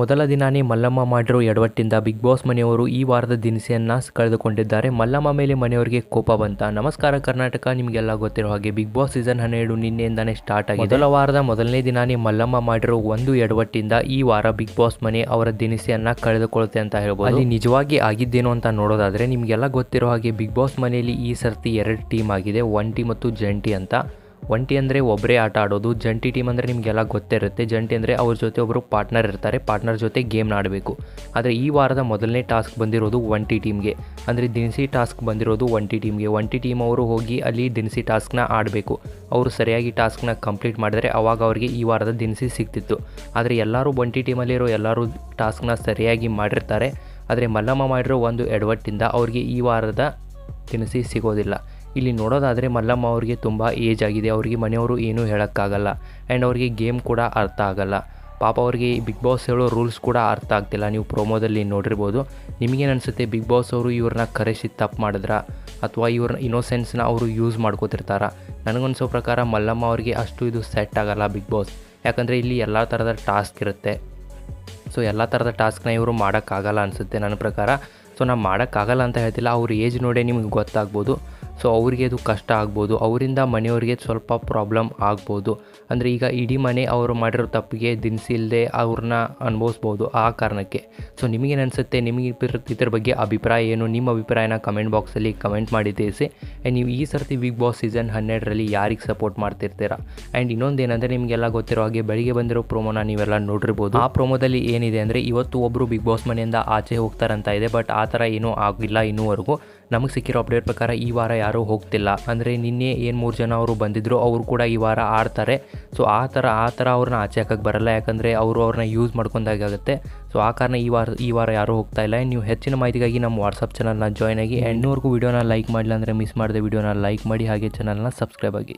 ಮೊದಲ ದಿನಾನೇ ಮಲ್ಲಮ್ಮ ಮಾಡಿರೋ ಎಡವಟ್ಟಿಂದ ಬಿಗ್ ಬಾಸ್ ಮನೆಯವರು ಈ ವಾರದ ದಿನಸಿಯನ್ನು ಕಳೆದುಕೊಂಡಿದ್ದಾರೆ. ಮಲ್ಲಮ್ಮ ಮೇಲೆ ಮನೆಯವರಿಗೆ ಕೋಪ ಬಂತ. ನಮಸ್ಕಾರ ಕರ್ನಾಟಕ, ನಿಮಗೆಲ್ಲ ಗೊತ್ತಿರೋ ಹಾಗೆ ಬಿಗ್ ಬಾಸ್ ಸೀಸನ್ ಹನ್ನೆರಡು ನಿನ್ನೆಯಿಂದಾನೇ ಸ್ಟಾರ್ಟ್ ಆಗಿದೆ. ಮೊದಲ ವಾರದ ಮೊದಲನೇ ದಿನಾನೇ ಮಲ್ಲಮ್ಮ ಮಾಡಿರೋ ಒಂದು ಎಡವಟ್ಟಿಂದ ಈ ವಾರ ಬಿಗ್ ಬಾಸ್ ಮನೆ ಅವರ ದಿನಸಿಯನ್ನು ಕಳೆದುಕೊಳ್ಳುತ್ತೆ ಅಂತ ಹೇಳ್ಬೋದು. ಅಲ್ಲಿ ನಿಜವಾಗಿ ಆಗಿದ್ದೇನೋ ಅಂತ ನೋಡೋದಾದ್ರೆ ನಿಮಗೆಲ್ಲ ಗೊತ್ತಿರೋ ಹಾಗೆ ಬಿಗ್ ಬಾಸ್ ಮನೆಯಲ್ಲಿ ಈ ಸರ್ತಿ ಎರಡು ಟೀಮ್ ಆಗಿದೆ. ಒನ್ ಟೀಮ್ ಮತ್ತು ಜಂಟಿ ಅಂತ. ಒಂಟಿ ಅಂದರೆ ಒಬ್ಬರೇ ಆಟ ಆಡೋದು, ಜಂಟಿ ಟೀಮ್ ಅಂದರೆ ನಿಮಗೆಲ್ಲ ಗೊತ್ತಿರುತ್ತೆ. ಜಂಟಿ ಅಂದರೆ ಅವ್ರ ಜೊತೆ ಒಬ್ಬರು ಪಾರ್ಟ್ನರ್ ಇರ್ತಾರೆ ಪಾರ್ಟ್ನರ್ ಜೊತೆ ಗೇಮ್ನ ಆಡಬೇಕು. ಆದರೆ ಈ ವಾರದ ಮೊದಲನೇ ಟಾಸ್ಕ್ ಬಂದಿರೋದು ಒಂಟಿ ಟೀಮ್ಗೆ ಅಂದರೆ ದಿನಸಿ ಟಾಸ್ಕ್ ಬಂದಿರೋದು ಒಂಟಿ ಟೀಮ್ಗೆ ಒಂಟಿ ಟೀಮ್ ಅವರು ಹೋಗಿ ಅಲ್ಲಿ ದಿನಸಿ ಟಾಸ್ಕ್ನ ಆಡಬೇಕು. ಅವರು ಸರಿಯಾಗಿ ಟಾಸ್ಕ್ನ ಕಂಪ್ಲೀಟ್ ಮಾಡಿದರೆ ಅವಾಗ ಅವರಿಗೆ ಈ ವಾರದ ದಿನಸಿ ಸಿಗ್ತಿತ್ತು. ಆದರೆ ಎಲ್ಲರೂ ಒಂಟಿ ಟೀಮಲ್ಲಿರೋ ಎಲ್ಲರೂ ಟಾಸ್ಕ್ನ ಸರಿಯಾಗಿ ಮಾಡಿರ್ತಾರೆ. ಆದರೆ ಮಲ್ಲಮ್ಮ ಮಾಡಿರೋ ಒಂದು ಎಡವಟ್ಟಿಂದ ಅವ್ರಿಗೆ ಈ ವಾರದ ದಿನಸಿ ಸಿಗೋದಿಲ್ಲ. ಇಲ್ಲಿ ನೋಡೋದಾದರೆ ಮಲ್ಲಮ್ಮ ಅವ್ರಿಗೆ ತುಂಬ ಏಜ್ ಆಗಿದೆ, ಅವರಿಗೆ ಮನೆಯವರು ಏನೂ ಹೇಳೋಕ್ಕಾಗಲ್ಲ. ಆ್ಯಂಡ್ ಅವರಿಗೆ ಗೇಮ್ ಕೂಡ ಅರ್ಥ ಆಗಲ್ಲ. ಪಾಪ ಅವರಿಗೆ ಬಿಗ್ ಬಾಸ್ ಹೇಳೋ ರೂಲ್ಸ್ ಕೂಡ ಅರ್ಥ ಆಗ್ತಿಲ್ಲ. ನೀವು ಪ್ರೋಮೋದಲ್ಲಿ ನೋಡಿರ್ಬೋದು. ನಿಮಗೇನು ಅನಿಸುತ್ತೆ ಬಿಗ್ ಬಾಸ್ ಅವರು ಇವ್ರನ್ನ ಕರೆಸಿ ತಪ್ಪು ಮಾಡಿದ್ರ? ಅಥವಾ ಇವ್ರನ್ನ ಇನೋಸೆನ್ಸ್ನ ಅವರು ಯೂಸ್ ಮಾಡ್ಕೋತಿರ್ತಾರ? ನನಗನ್ಸೋ ಪ್ರಕಾರ ಮಲ್ಲಮ್ಮ ಅವ್ರಿಗೆ ಅಷ್ಟು ಇದು ಸೆಟ್ ಆಗಲ್ಲ ಬಿಗ್ ಬಾಸ್ ಯಾಕಂದರೆ ಇಲ್ಲಿ ಎಲ್ಲ ಥರದ ಟಾಸ್ಕ್ ಇರುತ್ತೆ. ಸೊ ಎಲ್ಲ ಥರದ ಟಾಸ್ಕ್ನ ಇವರು ಮಾಡೋಕ್ಕಾಗಲ್ಲ ಅನಿಸುತ್ತೆ ನನ್ನ ಪ್ರಕಾರ. ಸೊ ನಾನು ಮಾಡೋಕ್ಕಾಗಲ್ಲ ಅಂತ ಹೇಳ್ತಿಲ್ಲ. ಅವ್ರ ಏಜ್ ನೋಡೇ ನಿಮ್ಗೆ ಗೊತ್ತಾಗ್ಬೋದು. ಸೊ ಅವರಿಗೆ ಅದು ಕಷ್ಟ ಆಗ್ಬೋದು. ಅವರಿಂದ ಮನೆಯವ್ರಿಗೆ ಸ್ವಲ್ಪ ಪ್ರಾಬ್ಲಮ್ ಆಗ್ಬೋದು. ಅಂದರೆ ಈಗ ಇಡೀ ಮನೆ ಅವರು ಮಾಡಿರೋ ತಪ್ಪಿಗೆ ದಿನಸಿ ಇಲ್ಲದೆ ಅವ್ರನ್ನ ಅನುಭವಿಸ್ಬೋದು ಆ ಕಾರಣಕ್ಕೆ. ಸೊ ನಿಮಗೇನು ಅನಿಸುತ್ತೆ ನಿಮಗೆ ಇದ್ರ ಬಗ್ಗೆ ಅಭಿಪ್ರಾಯ ಏನು? ನಿಮ್ಮ ಅಭಿಪ್ರಾಯನ ಕಮೆಂಟ್ ಬಾಕ್ಸಲ್ಲಿ ಕಮೆಂಟ್ ಮಾಡಿ ತಿಳಿಸಿ. ಆ್ಯಂಡ್ ನೀವು ಈ ಸರ್ತಿ ಬಿಗ್ ಬಾಸ್ ಸೀಸನ್ ಹನ್ನೆರಡರಲ್ಲಿ ಯಾರಿಗೆ ಸಪೋರ್ಟ್ ಮಾಡ್ತಿರ್ತೀರಾ? ಆ್ಯಂಡ್ ಇನ್ನೊಂದು ನಿಮಗೆಲ್ಲ ಗೊತ್ತಿರೋ ಹಾಗೆ ಬೆಳಿಗ್ಗೆ ಬಂದಿರೋ ಪ್ರೋಮೋನ ನೀವೆಲ್ಲ ನೋಡಿರ್ಬೋದು. ಆ ಪ್ರೋಮೋದಲ್ಲಿ ಏನಿದೆ ಅಂದರೆ ಇವತ್ತು ಒಬ್ಬರು ಬಿಗ್ ಬಾಸ್ ಮನೆಯಿಂದ ಆಚೆ ಹೋಗ್ತಾರಂತ ಇದೆ. ಬಟ್ ಆ ಥರ ಏನೂ ಆಗಿಲ್ಲ ಇನ್ನೂವರೆಗೂ. ನಮಗೆ ಸಿಕ್ಕಿರೋ ಅಪ್ಡೇಟ್ ಪ್ರಕಾರ ಈ ವಾರ ಯಾರೂ ಹೋಗ್ತಿಲ್ಲ. ಅಂದರೆ ನಿನ್ನೆ ಏನು ಮೂರು ಜನ ಅವರು ಬಂದಿದ್ದರು ಅವರು ಕೂಡ ಈ ವಾರ ಆಡ್ತಾರೆ. ಸೊ ಆ ಥರ ಆ ಥರ ಅವ್ರನ್ನ ಆಚೆ ಹಾಕಕ್ಕೆ ಬರಲ್ಲ. ಯಾಕಂದರೆ ಅವರು ಅವ್ರನ್ನ ಯೂಸ್ ಮಾಡ್ಕೊಂಡಾಗುತ್ತೆ ಸೊ ಆ ಕಾರಣ ಈ ವಾರ ಈ ವಾರ ಯಾರೂ ಹೋಗ್ತಾ ಇಲ್ಲ. ನೀವು ಹೆಚ್ಚಿನ ಮಾಹಿತಿಗಾಗಿ ನಮ್ಮ ವಾಟ್ಸಪ್ ಚಾನಲ್ನ ಜಾಯ್ನ್ ಆಗಿ ಇನ್ನೂವರೆಗೂ ವೀಡಿಯೋನ ಲೈಕ್ ಮಾಡಿಲ್ಲ ಅಂದರೆ ಮಿಸ್ ಮಾಡಿದೆ ವೀಡಿಯೋನ ಲೈಕ್ ಮಾಡಿ, ಹಾಗೆ ಚಾನಲ್ನ ಸಬ್ಸ್ಕ್ರೈಬ್ ಆಗಿ.